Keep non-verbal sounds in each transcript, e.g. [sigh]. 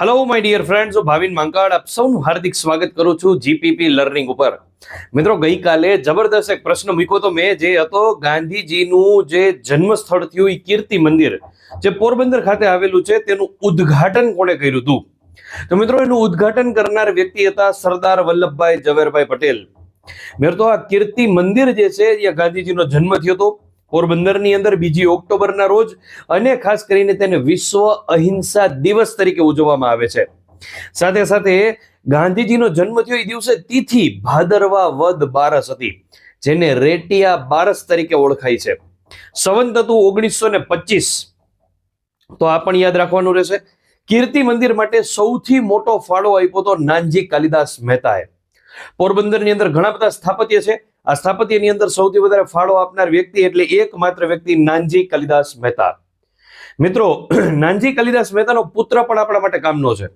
Hello my dear friends Bhavin Mankad આપ સૌનું હાર્દિક સ્વાગત કરું છું જીપીપી લર્નિંગ ઉપર. મિત્રો, ગઈકાલે જબરદસ્ત એક પ્રશ્ન મૂક્યો તો મેં, જે હતો ગાંધીજીનું જે જન્મ સ્થળ થયું એ કીર્તિ મંદિર. જે પોરબંદર ખાતે આવેલું છે, તેનું ઉદ્ઘાટન કોણે કર્યું હતું? તો મિત્રો, એનું ઉદ્ઘાટન કરનાર વ્યક્તિ હતા સરદાર વલ્લભભાઈ ઝવેરભાઈ પટેલ. મેં તો આ કીર્તિ મંદિર જે છે, એ ગાંધીજીનો જન્મ થયો હતો. પોરબંદરની અંદર બીજી ઓક્ટોબરના રોજ અને ખાસ કરીને તેને વિશ્વ અહિંસા દિવસ તરીકે ઉજવવામાં આવે છે. સાથે સાથે ગાંધીજીનો જન્મ થયો એ દિવસે તિથિ ભાદરવા વદ બારસ હતી, જેને રેટિયા બારસ તરીકે ઓળખાય છે. સંવંત હતું ઓગણીસો ને પચીસ. તો આ પણ યાદ રાખવાનું રહેશે. કીર્તિ મંદિર માટે સૌથી મોટો ફાળો આપ્યો તો નાનજી કાલિદાસ મહેતાએ. પોરબંદરની અંદર ઘણા બધા સ્થાપત્ય છે. આ સ્થાપત્યની અંદર સૌથી વધારે ફાળો આપનાર વ્યક્તિ એટલે એકમાત્ર વ્યક્તિ નાનજી કાલિદાસ મહેતા. મિત્રો, [clears throat] નાનજી કલિદાસ મહેતાનો પુત્ર પણ આપણા માટે કામનો છે.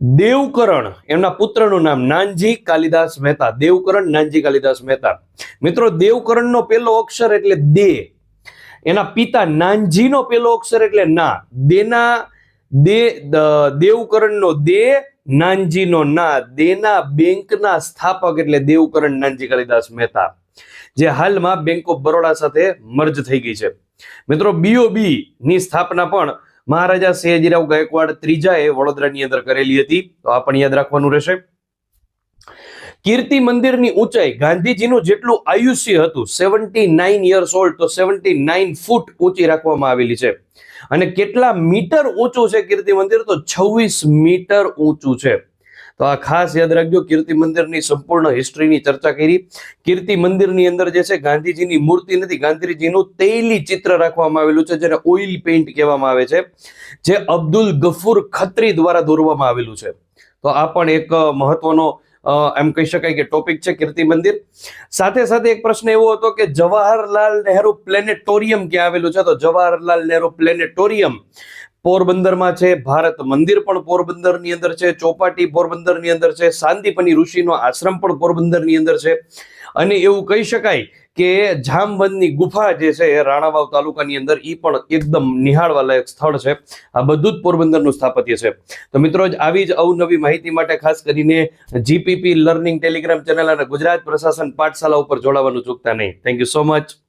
દેવકરણ, એમના પુત્રનું નામ નાનજી કાલિદાસ મહેતા, દેવકરણ નાનજી કાલિદાસ મહેતા. મિત્રો, દેવકરણનો પહેલો અક્ષર એટલે દે. એના પિતા નાનજીનો પહેલો અક્ષર એટલે ના. દેના, દે દેવકરણનો દે નાનજીનો ના દેના બેંકના સ્થાપક એટલે દેવકરણ નાનજી કાલિદાસ મહેતા, જે હાલમાં બેંક ઓફ બરોડા સાથે મર્જ થઈ ગઈ છે. મિત્રો બીઓબી ની સ્થાપના પણ મહારાજા સયાજીરાવ ગાયકવાડ ત્રીજાએ વડોદરાની અંદર કરેલી હતી. તો આ પણ યાદ રાખવાનું રહેશે. કીર્તિ મંદિરની ઊંચાઈ ગાંધીજીનું જેટલું આયુષ્ય હતું સેવન્ટી નાઇન યર્સ ઓલ્ડ તો સેવન્ટી નાઇન ફૂટ ઊંચી રાખવામાં આવેલી છે. અને કેટલા મીટર ઊંચું છે કીર્તિ મંદિર? તો છવ્વીસ મીટર ઊંચું છે. તો આ ખાસ યાદ રાખજો, કીર્તિ મંદિરની સંપૂર્ણ હિસ્ટ્રીની ચર્ચા કરી. કીર્તિ મંદિરની અંદર જે છે, ગાંધીજીની મૂર્તિ નથી, ગાંધીજીનું તૈલી ચિત્ર રાખવામાં આવેલું છે, જેને ઓઇલ પેઇન્ટ કહેવામાં આવે છે, જે અબ્દુલ ગફુર ખત્રી દ્વારા દોરવામાં આવેલું છે. તો આ પણ એક મહત્વનો એમ કહી શકાય કે ટોપિક છે કીર્તિ મંદિર. સાથે સાથે એક પ્રશ્ન એવો હતો કે જવાહરલાલ નહેરુ પ્લેનેટોરિયમ ક્યાં આવેલું છે? તો જવાહરલાલ નહેરુ પ્લેનેટોરિયમ પોરબંદરમાં છે, ભારત મંદિર પણ પોરબંદરની અંદર છે, ચોપાટી પોરબંદરની અંદર છે, સાંદીપની ઋષિનો આશ્રમ પણ પોરબંદરની અંદર છે. અને એવું કહી શકાય કે જામવનની ગુફા જે છે એ રાણાવાવ તાલુકાની અંદર એ પણ એકદમ નિહાળવા લાયક સ્થળ છે. આ બધું જ પોરબંદરનું સ્થાપત્ય છે. તો મિત્રો, જ આવી જ અવનવી માહિતી માટે ખાસ કરીને જીપીપી લર્નિંગ ટેલિગ્રામ ચેનલ અને ગુજરાત પ્રશાસન પાઠશાલા ઉપર જોડાવાનું ચૂકતા નહીં. Thank you so much